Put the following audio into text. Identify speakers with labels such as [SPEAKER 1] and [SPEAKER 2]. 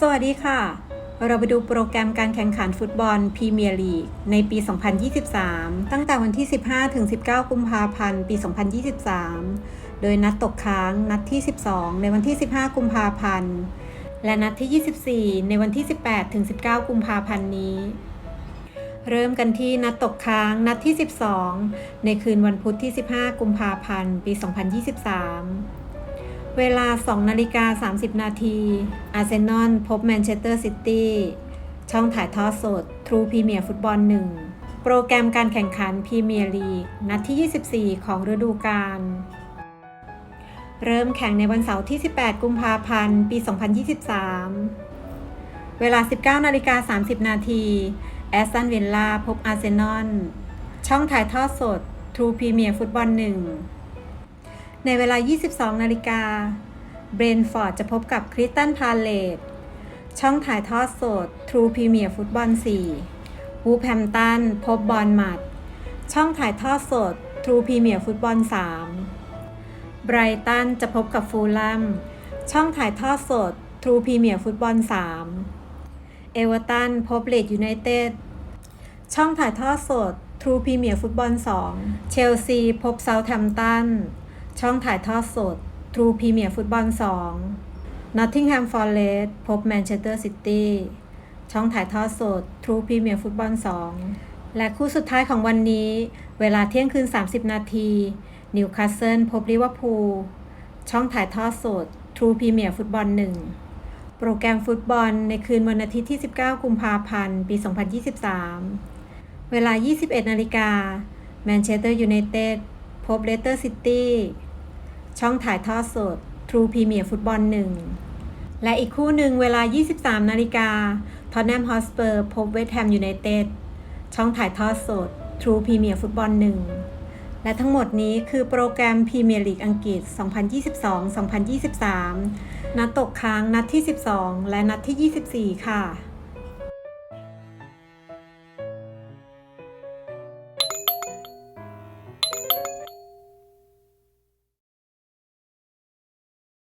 [SPEAKER 1] สวัสดีค่ะ เราไปดูโปรแกรมการแข่งขันฟุตบอลพรีเมียร์ลีกในปี 2023 ตั้งแต่วันที่ 15 ถึง 19 กุมภาพันธ์ ปี 2023 โดยนัดตกค้างนัดที่ 12 ในวันที่ 15 กุมภาพันธ์ และนัดที่ 24 ในวันที่ 18 ถึง 19 กุมภาพันธ์นี้ เริ่มกันที่นัดตกค้างนัดที่ 12 ในคืนวันพุธที่ 15 กุมภาพันธ์ ปี 2023 เวลา 2 นาฬิกา 30 นาที อาร์เซนอลพบแมนเชสเตอร์ซิตี้ ช่องถ่ายทอดสด True Premier Football 1โปรแกรมการแข่งขันพรีเมียร์ลีก นัดที่ 24 ของฤดูกาล เริ่มแข่งในวันเสาร์ที่ 18 กุมภาพันธ์ ปี 2023 เวลา 19 นาฬิกา 30 นาที แอสตันวิลล่าพบอาร์เซนอล ช่องถ่ายทอดสด True Premier Football 1 ในเวลา 22 นาฬิกา เบรนฟอร์ดจะพบกับคริสตันพาเลตช่องถ่ายทอดสด True Premier Football 4วูแฮมตันพบบอลมัด ช่องถ่ายทอดสด True Premier Football 3ไบรตันจะพบกับฟูลแลมช่องถ่ายทอดสด True Premier Football 3เอเวอร์ตันพบเลดยูไนเต็ดช่องถ่ายทอดสด True Premier Football 2เชลซีพบเซาท์แฮมป์ตัน ช่องถ่ายทอดสด True Premier Football 2 Nottingham Forest พบ Manchester City ช่องถ่ายทอดสด True Premier Football 2 และคู่สุดท้ายของวันนี้ เวลาเที่ยงคืน 30 นาทีนิวคาสเซิลพบลิเวอร์พูล ช่องถ่ายทอดสด True Premier Football 1 โปรแกรมฟุตบอลในคืนวันอาทิตย์ที่ 19 กุมภาพันธ์ ปี 2023 เวลา 21 นาฬิกาแมนเชสเตอร์ยูไนเต็ดพบเลสเตอร์ซิตี้ ช่องถ่ายทอดสด True Premier Football 1 และอีกคู่หนึ่งเวลา 23 นาฬิกาทอนแนมฮอสเปอร์พบเวสต์แฮมยูไนเต็ดช่องถ่ายทอดสด True Premier Football 1 และทั้งหมดนี้คือโปรแกรมพรีเมียร์ลีกอังกฤษ 2022-2023 นัดตกค้างนัดที่ 12 และนัดที่ 24 ค่ะ